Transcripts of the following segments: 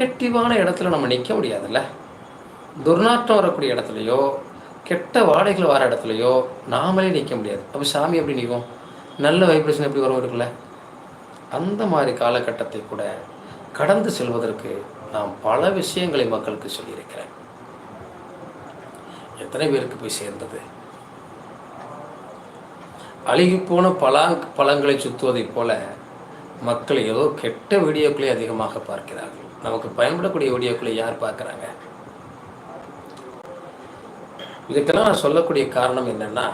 நெகட்டிவான இடத்துல நம்ம நிற்க முடியாதுல்ல? துர்நாற்றம் வரக்கூடிய இடத்துலையோ கெட்ட வாடைகள் வர இடத்துலையோ நாமளே நிற்க முடியாது. அப்போ சாமி எப்படி நிற்கும்? நல்ல வைப்ரேஷன் எப்படி வரும் இருக்குல்ல? அந்த மாதிரி காலகட்டத்தை கூட கடந்து செல்வதற்கு நாம் பல விஷயங்களை மக்களுக்கு சொல்லியிருக்கிறேன். எத்தனை பேருக்கு போய் சேர்ந்தது? அழுகிப்போன பலாங் பழங்களை சுற்றுவதைப் போல மக்கள் ஏதோ கெட்ட வீடியோக்களை அதிகமாக பார்க்கிறார்கள். நமக்கு பயன்படக்கூடிய வீடியோக்களை யார் பார்க்குறாங்க? இதுக்கெல்லாம் நான் சொல்லக்கூடிய காரணம் என்னென்னா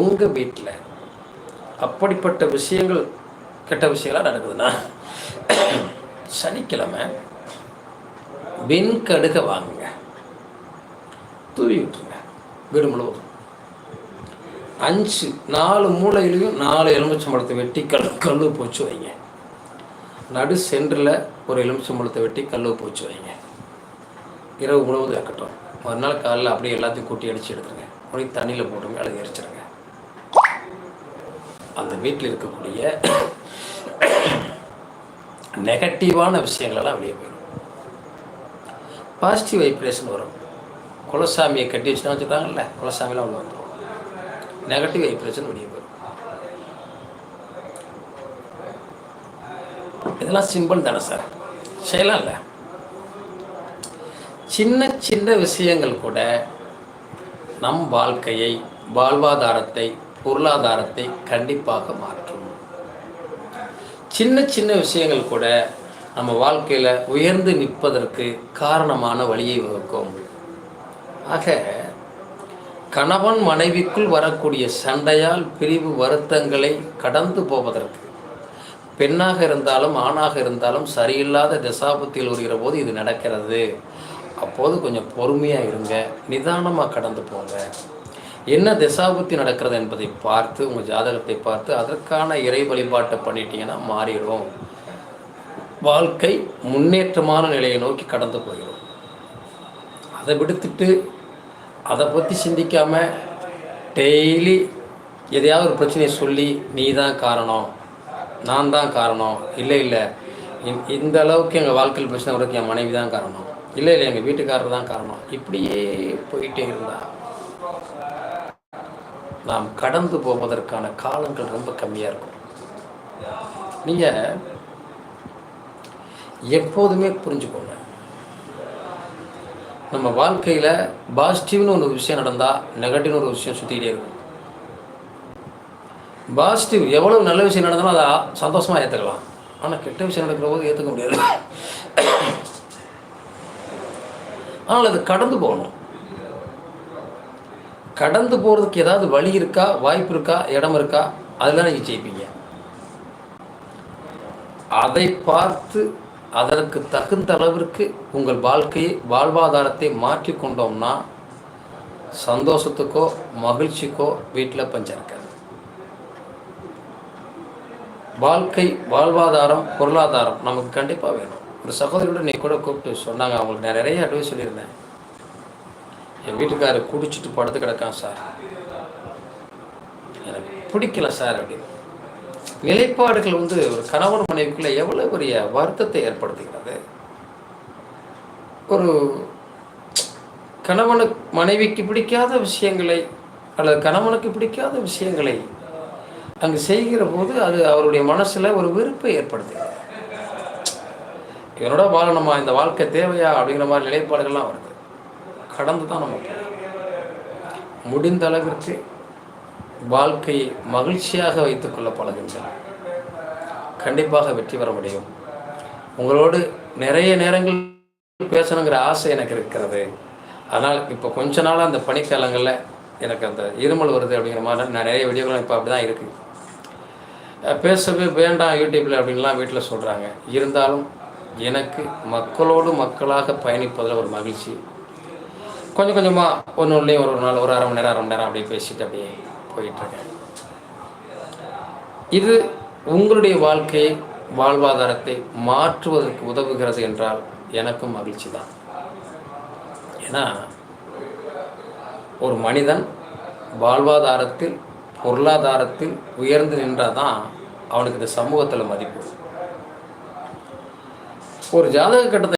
உங்கள் வீட்டில் அப்படிப்பட்ட விஷயங்கள் கெட்ட விஷயங்களாக நடக்குதுன்னா சனிக்கிழமை வெண்கடுக வாங்குங்க. தூவி விட்டுருங்க வீடு முழுவதும். அஞ்சு நாலு மூளையிலையும் நாலு எலுமிச்சம்பழத்தை வெட்டி கல் கல் போச்சு வைங்க. நடு சென்டரில் ஒரு எலுமிச்சம்பழத்தை வெட்டி கல் பூச்சி வைங்க. இரவு முழுவதும் இருக்கட்டும். மறுநாள் காலையில் அப்படியே எல்லாத்தையும் கூட்டி அடித்து எடுத்துருங்க. அப்படியே தண்ணியில் போட்டுங்க அதை எரிச்சிருங்க. அந்த வீட்டில் இருக்கக்கூடிய நெகட்டிவான விஷயங்களெல்லாம் வெளியே போயிடும். பாசிட்டிவ் வைப்ரேஷன் வரும். குலசாமியை கட்டி வச்சுனா வச்சுருக்காங்கல்ல குலசாமிலாம் உள்ள வந்துடும் நெகட்டிவ் வைப்ரேஷன் வெளியே போயிடும். இதெல்லாம் சிம்பிள் தானே சார்? செய்யலாம் இல்லை? சின்ன சின்ன விஷயங்கள் கூட நம் வாழ்க்கையை வாழ்வாதாரத்தை பொருளாதாரத்தை கண்டிப்பாக மாற்றும். சின்ன சின்ன விஷயங்கள் கூட நம்ம வாழ்க்கையில் உயர்ந்து நிற்பதற்கு காரணமான வழியை வகுக்கும். ஆக கணவன் மனைவிக்குள் வரக்கூடிய சண்டையால் பிரிவு வருத்தங்களை கடந்து போவதற்கு பெண்ணாக இருந்தாலும் ஆணாக இருந்தாலும் சரியில்லாத தசாபத்தில் வருகிற போது இது நடக்கிறது. அப்போது கொஞ்சம் பொறுமையாக இருங்க. நிதானமாக கடந்து போங்க. என்ன திசாபுத்தி நடக்கிறது என்பதை பார்த்து உங்கள் ஜாதகத்தை பார்த்து அதற்கான இறை வழிபாட்டை பண்ணிட்டீங்கன்னா மாறிடும். வாழ்க்கை முன்னேற்றமான நிலையை நோக்கி கடந்து போயிடும். அதை விடுத்துட்டு அதை பற்றி சிந்திக்காமல் டெய்லி எதையாவது ஒரு பிரச்சனையை சொல்லி நீ தான் காரணம். நான் தான் காரணம். இல்லை இல்லை. இந்த- இந்த அளவுக்கு எங்கள் வாழ்க்கையில் பிரச்சனை வரைக்கும் என் மனைவி தான் காரணம். இல்லை இல்லை. எங்கள் வீட்டுக்காரர் தான் காரணம். இப்படியே போயிட்டே இருந்தா நாம் கடந்து போவதற்கான காலங்கள் ரொம்ப கம்மியாக இருக்கும். நீங்கள் எப்போதுமே புரிஞ்சுக்கோங்க. நம்ம வாழ்க்கையில் பாசிட்டிவ்னு ஒரு விஷயம் நடந்தால் நெகட்டிவ்னு ஒரு விஷயம் சுற்றிக்கிட்டே இருக்கும். பாசிட்டிவ் எவ்வளவு நல்ல விஷயம் நடந்தாலும் அதை சந்தோஷமாக ஏற்றுக்கலாம் ஆனால் கெட்ட விஷயம் நடக்கிற போது ஏற்றுக்க முடியாது. ஆனால் அது கடந்து போகணும். கடந்து போகிறதுக்கு ஏதாவது வழி இருக்கா வாய்ப்பு இருக்கா இடம் இருக்கா அதெல்லாம் நீங்கள் ஜெயிப்பீங்க. அதை பார்த்து அதற்கு தகுந்த அளவிற்கு உங்கள் வாழ்க்கையை வாழ்வாதாரத்தை மாற்றி கொண்டோம்னா சந்தோஷத்துக்கோ மகிழ்ச்சிக்கோ வீட்டில் பஞ்சம் இருக்காது. வாழ்க்கை வாழ்வாதாரம் பொருளாதாரம் நமக்கு கண்டிப்பாக வேணும். ஒரு சகோதரியோட நீ கூட கூப்பிட்டு சொன்னாங்க அவங்களுக்கு நான் நிறைய அட்வைஸ் சொல்லியிருந்தேன். என் வீட்டுக்காரர் குடிச்சிட்டு படுத்து கிடக்கான் சார். எனக்கு பிடிக்கல சார் அப்படின்னு நிலைப்பாடுகள் வந்து ஒரு கணவன் மனைவிக்குள்ளே எவ்வளோ பெரிய வருத்தத்தை ஏற்படுத்துகிறது. ஒரு கணவனுக்கு மனைவிக்கு பிடிக்காத விஷயங்களை அல்லது கணவனுக்கு பிடிக்காத விஷயங்களை அங்கே செய்கிற போது அது அவருடைய மனசில் ஒரு வெறுப்பை ஏற்படுத்துகிறது. இவனோட வாழணுமா இந்த வாழ்க்கை தேவையா அப்படிங்கிற மாதிரி நிலைப்பாடுகள்லாம் வருது. கடந்து தான் நமக்கு முடிந்த அளவிற்கு வாழ்க்கையை மகிழ்ச்சியாக வைத்துக்கொள்ள பழகின்றன. கண்டிப்பாக வெற்றி பெற முடியும். உங்களோடு நிறைய நேரங்கள் பேசணுங்கிற ஆசை எனக்கு இருக்கிறது. அதனால் இப்போ கொஞ்ச நாளாக அந்த பனிக்காலங்களில் எனக்கு அந்த இருமல் வருது அப்படிங்கிற மாதிரி நான் நிறைய வீடியோகள் இப்போ அப்படி தான் இருக்குது பேசவே வேண்டாம் யூடியூப்பில் அப்படின்லாம் வீட்டில் சொல்கிறாங்க இருந்தாலும் எனக்கு மக்களோடு மக்களாக பயணிப்பதில் ஒரு மகிழ்ச்சி. கொஞ்சம் கொஞ்சமாக ஒன்று ஒன்றுலேயும் ஒரு ஒரு நாள் ஒரு அரை மணி நேரம் அரை மணி நேரம் அப்படியே பேசிட்டு அப்படியே போயிட்டுருக்கேன் இது உங்களுடைய வாழ்க்கையை வாழ்வாதாரத்தை மாற்றுவதற்கு உதவுகிறது என்றால் எனக்கும் மகிழ்ச்சி தான். ஏன்னா ஒரு மனிதன் வாழ்வாதாரத்தில் பொருளாதாரத்தில் உயர்ந்து நின்றால் தான் அவனுக்கு இந்த சமூகத்தில் மதிப்பு. ஒரு ஜாதக கட்டத்தை